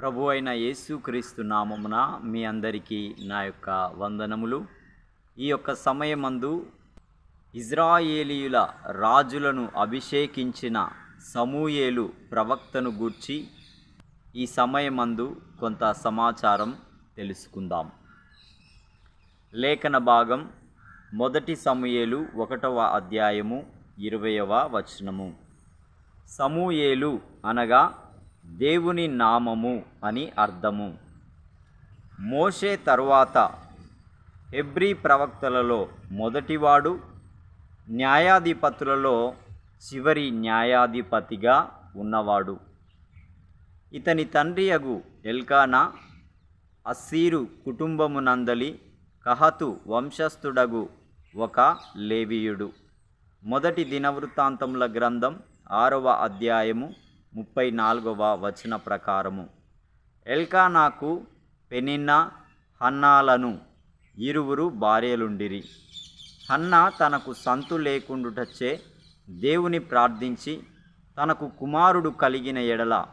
ప్రభు అయిన యేసుక్రీస్తు నామమున మీ అందరికీ నా యొక్క వందనములు. ఈ యొక్క సమయమందు ఇజ్రాయేలీయుల రాజులను అభిషేకించిన సమూయేలు ప్రవక్తను గూర్చి ఈ సమయమందు కొంత సమాచారం తెలుసుకుందాం. లేఖన భాగం మొదటి సమూయేలు ఒకటవ అధ్యాయము ఇరవయవ వచనము. సమూయేలు అనగా దేవుని నామము అని అర్థము. మోషే తరువాత హెబ్రీ ప్రవక్తలలో మొదటివాడు న్యాయాధిపతులలో చివరి న్యాయాధిపతిగా ఉన్నవాడు. ఇతని తండ్రి అగు ఎల్కానా అస్సీరు కుటుంబమునందలి కహతు వంశస్థుడగు ఒక లేవీయుడు. మొదటి దినవృత్తాంతముల గ్రంథం ఆరవ అధ్యాయము ముప్పై నాలుగవ వచన ప్రకారము. ఎల్కానాకు పెనిన్నా హన్నాలను ఇరువురు భార్యలుండిరి. హన్న తనకు సంతు లేకుండుటచ్చే దేవుని ప్రార్థించి తనకు కుమారుడు కలిగిన ఎడల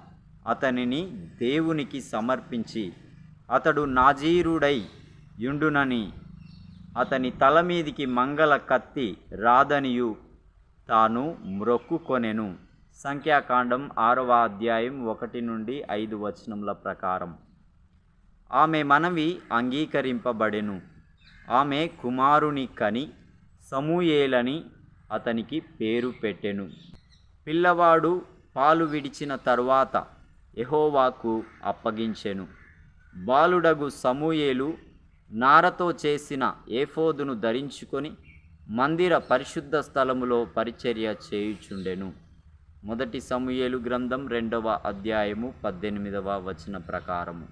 అతనిని దేవునికి సమర్పించి అతడు నాజీరుడై యుండునని అతని తల మీదికి మంగళ కత్తి రాదనియు తాను మ్రొక్కుకొనెను. సంఖ్యాకాండం ఆరవ అధ్యాయం ఒకటి నుండి ఐదు వచనముల ప్రకారం. ఆమె మనవి అంగీకరింపబడెను. ఆమె కుమారుని కని సమూయేలని అతనికి పేరు పెట్టెను. పిల్లవాడు పాలు విడిచిన తరువాత ఎహోవాకు అప్పగించెను. బాలుడగు సమూయేలు నారతో చేసిన ఏఫోదును ధరించుకొని మందిర పరిశుద్ధ స్థలములో పరిచర్య చేయుచుండెను. మొదటి సమూయేలు గ్రంథం రెండవ అధ్యాయము పద్దెనిమిదవ వచన ప్రకారము.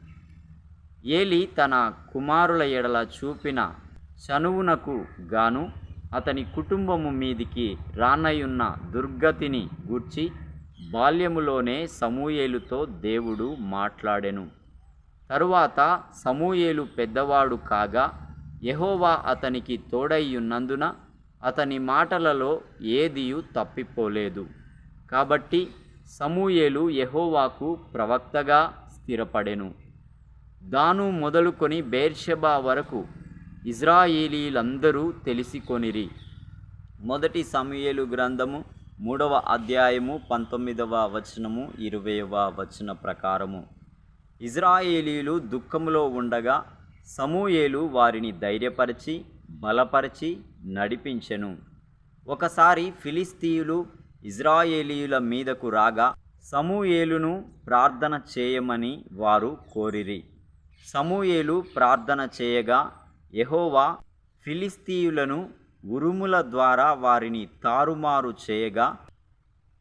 ఏలి తన కుమారుల ఎడల చూపిన చనువునకు గాను అతని కుటుంబము మీదికి రానయున్న దుర్గతిని గూర్చి బాల్యములోనే సమూయేలుతో దేవుడు మాట్లాడెను. తరువాత సమూయేలు పెద్దవాడు కాగా యహోవా అతనికి తోడయ్యున్నందున అతని మాటలలో ఏదియు తప్పిపోలేదు. కాబట్టి సమూయేలు యహోవాకు ప్రవక్తగా స్థిరపడెను. దాను మొదలుకొని బేర్షెబా వరకు ఇజ్రాయేలీలందరూ తెలిసికొనిరి. మొదటి సమూయేలు గ్రంథము మూడవ అధ్యాయము పంతొమ్మిదవ వచనము ఇరవైవ వచన ప్రకారము. ఇజ్రాయేలీలు దుఃఖంలో ఉండగా సమూయేలు వారిని ధైర్యపరిచి బలపరిచి నడిపించెను. ఒకసారి ఫిలిస్తీయులు ఇజ్రాయేలీయుల మీదకు రాగా సమూయేలును ప్రార్థన చేయమని వారు కోరిరి. సమూయేలు ప్రార్థన చేయగా యహోవా ఫిలిస్తీయులను ఉరుముల ద్వారా వారిని తారుమారు చేయగా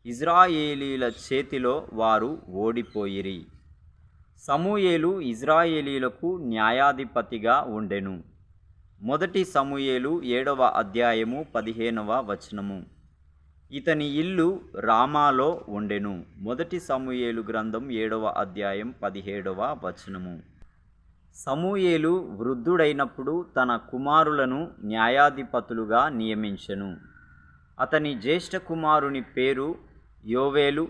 ఇజ్రాయేలీల చేతిలో వారు ఓడిపోయిరి. సమూయేలు ఇజ్రాయేలీలకు న్యాయాధిపతిగా ఉండెను. మొదటి సమూయేలు ఏడవ అధ్యాయము పదిహేనవ వచనము. ఇతని ఇల్లు రామాలో ఉండెను. మొదటి సమూయేలు గ్రంథం ఏడవ అధ్యాయం పదిహేడవ వచనము. సమూయేలు వృద్ధుడైనప్పుడు తన కుమారులను న్యాయాధిపతులుగా నియమించెను. అతని జ్యేష్ఠ కుమారుని పేరు యోవేలు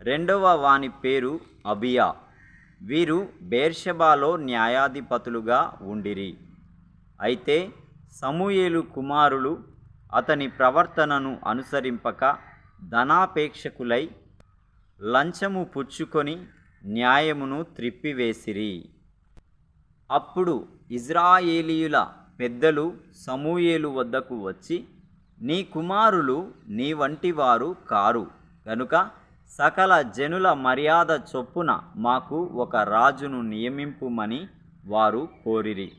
రెండవ వాని పేరు అబియా. వీరు బేర్షబాలో న్యాయాధిపతులుగా ఉండిరి. అయితే సమూయేలు కుమారులు అతని ప్రవర్తనను అనుసరింపక ధనాపేక్షకులై లంచము పుచ్చుకొని న్యాయమును త్రిప్పివేసిరి. అప్పుడు ఇజ్రాయేలీయుల పెద్దలు సమూయేలు వద్దకు వచ్చి నీ కుమారులు నీ వంటి వారు కారు. కనుక సకల జనుల మర్యాద చొప్పున మాకు ఒక రాజును నియమింపుమని వారు కోరిరి.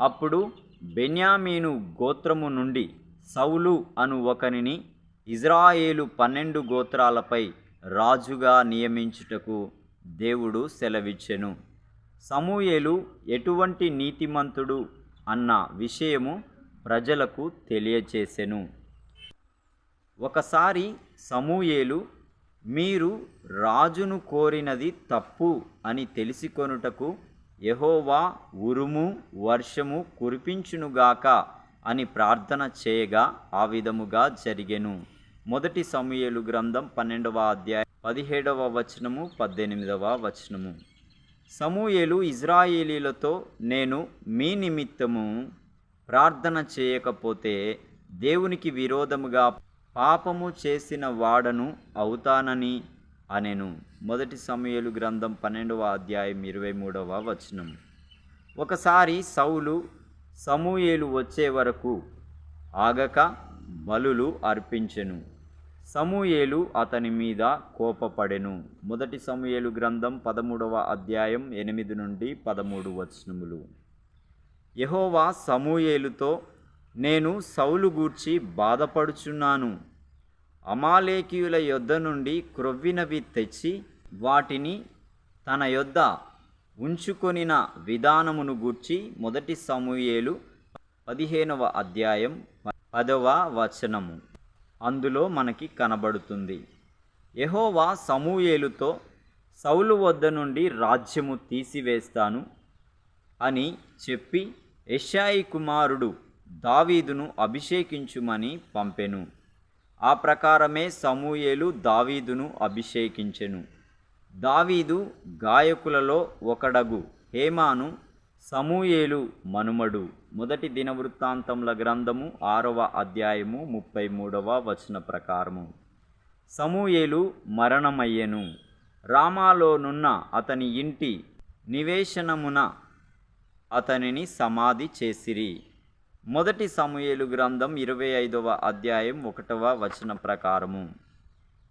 అప్పుడు బెన్యామీను గోత్రము నుండి సౌలు అను ఒకనిని ఇజ్రాయేలు పన్నెండు గోత్రాలపై రాజుగా నియమించుటకు దేవుడు సెలవిచ్చెను. సమూయేలు ఎటువంటి నీతిమంతుడు అన్న విషయము ప్రజలకు తెలియచేసెను. ఒకసారి సమూయేలు మీరు రాజును కోరినది తప్పు అని తెలిసికొనుటకు యహోవా ఉరుము వర్షము కురిపించునుగాక అని ప్రార్థన చేయగా ఆ విధముగా జరిగెను. మొదటి సమయలు గ్రంథం పన్నెండవ అధ్యాయం పదిహేడవ వచనము పద్దెనిమిదవ వచనము. సమూయేలు ఇజ్రాయేలీలతో నేను మీ నిమిత్తము ప్రార్థన చేయకపోతే దేవునికి విరోధముగా పాపము చేసిన వాడను అవుతానని అనెను. మొదటి సమయలు గ్రంథం పన్నెండవ అధ్యాయం ఇరవై మూడవ వచనం ఒకసారి సౌలు సమూయేలు వచ్చే వరకు ఆగక బలులు అర్పించెను. సమూయేలు అతని మీద కోపపడెను. మొదటి సమూయేలు గ్రంథం పదమూడవ అధ్యాయం ఎనిమిది నుండి పదమూడు వచనములు. యహోవా సమూయేలుతో నేను సౌలు గూర్చి బాధపడుచున్నాను. అమాలేకీయుల యొద్ద నుండి క్రొవ్వినవి తెచ్చి వాటిని తన యొద్ద ఉంచుకొనిన విధానమును గూర్చి మొదటి సమూయేలు పదిహేనవ అధ్యాయం పదవ వచనము. అందులో మనకి కనబడుతుంది. యహోవా సమూయేలుతో సౌలు వద్ద నుండి రాజ్యము తీసివేస్తాను అని చెప్పి యషాయి కుమారుడు దావీదును అభిషేకించుమని పంపెను. ఆ ప్రకారమే సమూయేలు దావీదును అభిషేకించెను. దావీదు గాయకులలో ఒకడగు. హేమాను సమూయేలు మనుమడు. మొదటి దినవృత్తాంతముల గ్రంథము ఆరవ అధ్యాయము ముప్పై మూడవ వచన ప్రకారము. సమూయేలు మరణమయ్యెను. రామాలోనున్న అతని ఇంటి నివేశనమున అతనిని సమాధి చేసిరి. మొదటి సమూయేలు గ్రంథం ఇరవై ఐదవ అధ్యాయం ఒకటవ వచన ప్రకారము.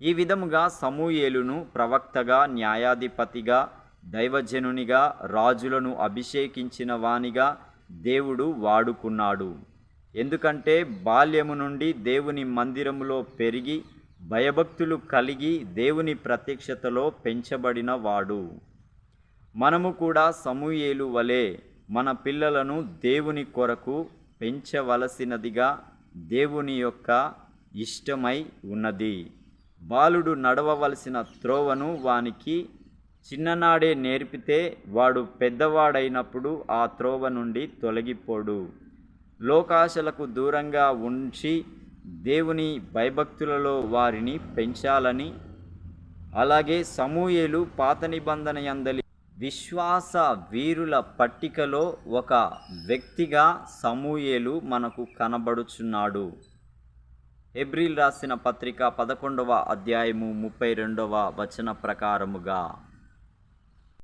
ఈ విధముగా సమూయేలును ప్రవక్తగా న్యాయాధిపతిగా దైవజనునిగా రాజులను అభిషేకించిన వానిగా దేవుడు వాడుకున్నాడు. ఎందుకంటే బాల్యము నుండి దేవుని మందిరములో పెరిగి భయభక్తులు కలిగి దేవుని ప్రత్యక్షతలో పెంచబడిన వాడు. మనము కూడా సమూయేలు వలె మన పిల్లలను దేవుని కొరకు పెంచవలసినదిగా దేవుని యొక్క ఇష్టమై ఉన్నది. బాలుడు నడవవలసిన త్రోవను వానికి చిన్ననాడే నేర్పితే వాడు పెద్దవాడైనప్పుడు ఆ త్రోవ నుండి తొలగిపోడు. లోకాశలకు దూరంగా ఉంచి దేవుని భయభక్తులలో వారిని పెంచాలని అలాగే సమూయేలు పాత నిబంధన యందలి విశ్వాస వీరుల పట్టికలో ఒక వ్యక్తిగా సమూయేలు మనకు కనబడుచున్నాడు. ఎబ్రిల్ రాసిన పత్రిక పదకొండవ అధ్యాయము ముప్పై రెండవ వచన ప్రకారముగా.